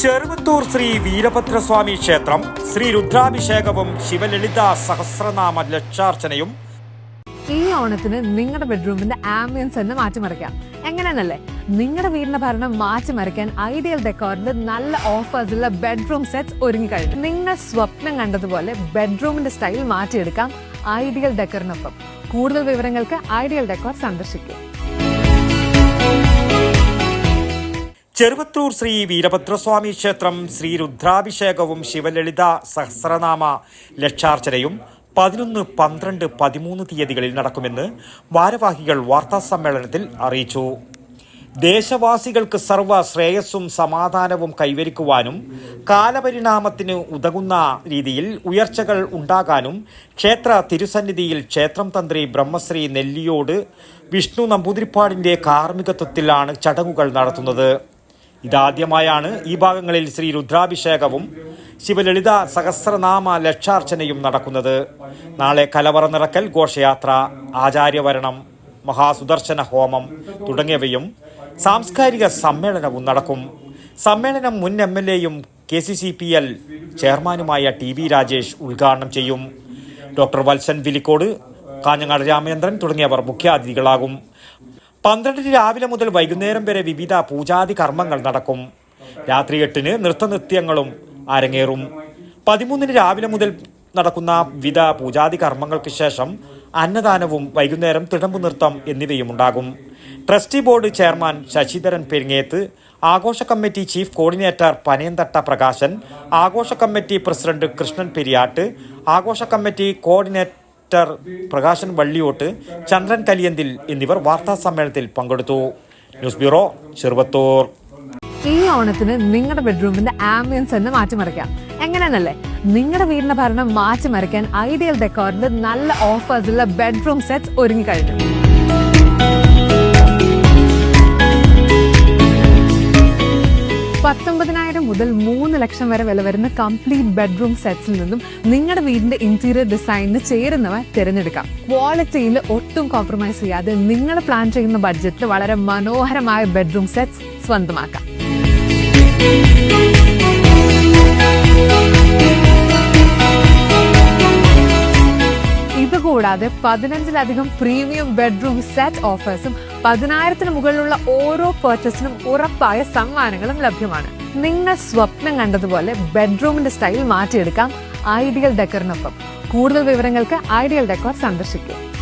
ചെറുവത്തൂർ ശ്രീ വീരഭദ്രസ്വാമി ക്ഷേത്രം ശ്രീ രുദ്രാഭിഷേകവും ശിവലളിത സഹസ്രനാമ ലക്ഷാർച്ചനയും. ഈ ഓണത്തിന് നിങ്ങളുടെ ബെഡ്റൂമിന്റെ ആംബിയൻസ് തന്നെ മാറ്റിമറിക്കാം എങ്ങനെയാണല്ലേ നിങ്ങളുടെ വീടിന്റെ ഭരണം മാറ്റിമറിക്കാൻ ഐഡിയൽ ഡെക്കോറിന്റെ നല്ല ഓഫേഴ്സുള്ള ബെഡ്റൂം സെറ്റ്സ് ഒരുങ്ങി കഴിഞ്ഞു നിങ്ങൾ സ്വപ്നം കണ്ടതുപോലെ ബെഡ്റൂമിന്റെ സ്റ്റൈൽ മാറ്റിയെടുക്കാം ഐഡിയൽ ഡെക്കറിനൊപ്പം. കൂടുതൽ വിവരങ്ങൾക്ക് ഐഡിയൽ ഡെക്കോർ സന്ദർശിക്കുക. ചെറുവത്തൂർ ശ്രീ വീരഭദ്രസ്വാമി ക്ഷേത്രം ശ്രീ രുദ്രാഭിഷേകവും ശിവലളിത സഹസ്രനാമ ലക്ഷാർച്ചനയും പതിനൊന്ന് പന്ത്രണ്ട് പതിമൂന്ന് തീയതികളിൽ നടക്കുമെന്ന് ഭാരവാഹികൾ വാർത്താ സമ്മേളനത്തിൽ അറിയിച്ചു. ദേശവാസികൾക്ക് സർവ ശ്രേയസ്സും സമാധാനവും കൈവരിക്കുവാനും കാലപരിണാമത്തിന് ഉതകുന്ന രീതിയിൽ ഉയർച്ചകൾ ഉണ്ടാകാനും ക്ഷേത്ര തിരുസന്നിധിയിൽ ക്ഷേത്രം തന്ത്രി ബ്രഹ്മശ്രീ നെല്ലിയോട് വിഷ്ണു നമ്പൂതിരിപ്പാടിന്റെ കാർമ്മികത്വത്തിലാണ് ചടങ്ങുകൾ നടത്തുന്നത്. ഇതാദ്യമായാണ് ഈ ഭാഗങ്ങളിൽ ശ്രീ രുദ്രാഭിഷേകവും ശിവലളിത സഹസ്രനാമ ലക്ഷാർച്ചനയും നടക്കുന്നത്. നാളെ കലവറ നിറക്കൽ ഘോഷയാത്ര ആചാര്യവരണം മഹാസുദർശന ഹോമം തുടങ്ങിയവയും സാംസ്കാരിക സമ്മേളനവും നടക്കും. സമ്മേളനം മുൻ എം എൽ എയും K C C P L ചെയർമാനുമായ ടി വി രാജേഷ് ഉദ്ഘാടനം ചെയ്യും. ഡോക്ടർ വത്സൻ വിലിക്കോട് കാഞ്ഞങ്ങാട് രാമചന്ദ്രൻ തുടങ്ങിയവർ മുഖ്യാതിഥികളാകും. പന്ത്രണ്ടിന് രാവിലെ മുതൽ വൈകുന്നേരം വരെ വിവിധ പൂജാതി കർമ്മങ്ങൾ നടക്കും. രാത്രി എട്ടിന് നൃത്തനൃത്യങ്ങളും അരങ്ങേറും. പതിമൂന്നിന് രാവിലെ മുതൽ നടക്കുന്ന വിവിധ പൂജാതി കർമ്മങ്ങൾക്ക് ശേഷം അന്നദാനവും വൈകുന്നേരം തിടമ്പു നൃത്തം എന്നിവയും ഉണ്ടാകും. Trustee board chairman Sasidharan Peringeth ആഘോഷ committee chief coordinator Panayanthatta Prakashan ആഘോഷ കമ്മിറ്റി പ്രസിഡന്റ് കൃഷ്ണൻ പെരിയാട്ട് ആഘോഷ കമ്മിറ്റി കോർഡിനേറ്റർ പ്രകാശൻ വള്ളിയോട്ട് ചന്ദ്രൻ കലിയന്തിൽ എന്നിവർ വാർത്താ സമ്മേളനത്തിൽ പങ്കെടുത്തു. News bureau Cheruvathur. ഈ ഓണത്തിന് നിങ്ങളുടെ ബെഡ്റൂമിന്റെ ആംബിയൻസ് തന്നെ മാറ്റിമറിക്കാം. എങ്ങനെയാണല്ലേ? നിങ്ങളുടെ വീടിന്റെ ഭരണം മാറ്റിമറിക്കാൻ ഐഡിയൽ ഡെക്കോറിന്റെ നല്ല ഓഫേഴ്സുള്ള ബെഡ്റൂം സെറ്റ്സ് ഒരുങ്ങി കഴിഞ്ഞു പത്തൊമ്പതിനായിരം മുതൽ മൂന്ന് ലക്ഷം വരെ വില വരുന്ന കംപ്ലീറ്റ് ബെഡ്റൂം സെറ്റ്സിൽ നിന്നും നിങ്ങളുടെ വീടിന്റെ ഇന്റീരിയർ ഡിസൈനിന് ചേരുന്നവ തിരഞ്ഞെടുക്കാം. ക്വാളിറ്റിയിൽ ഒട്ടും കോംപ്രമൈസ് ചെയ്യാതെ നിങ്ങൾ പ്ലാൻ ചെയ്യുന്ന ബഡ്ജറ്റിൽ വളരെ മനോഹരമായ ബെഡ്റൂം സെറ്റ്സ് സ്വന്തമാക്കാം. കൂടാതെ പതിനഞ്ചിലധികം പ്രീമിയം ബെഡ്റൂം സെറ്റ് ഓഫേഴ്സും പതിനായിരത്തിന് മുകളിലുള്ള ഓരോ പർച്ചേസിനും ഉറപ്പായ സമ്മാനങ്ങളും ലഭ്യമാണ്. നിങ്ങൾ സ്വപ്നം കണ്ടതുപോലെ ബെഡ്റൂമിന്റെ സ്റ്റൈൽ മാറ്റിയെടുക്കാം. ഐഡിയൽ ഡെക്കറിനൊപ്പം കൂടുതൽ വിവരങ്ങൾക്ക് ഐഡിയൽ ഡെക്കോർ സന്ദർശിക്കുക.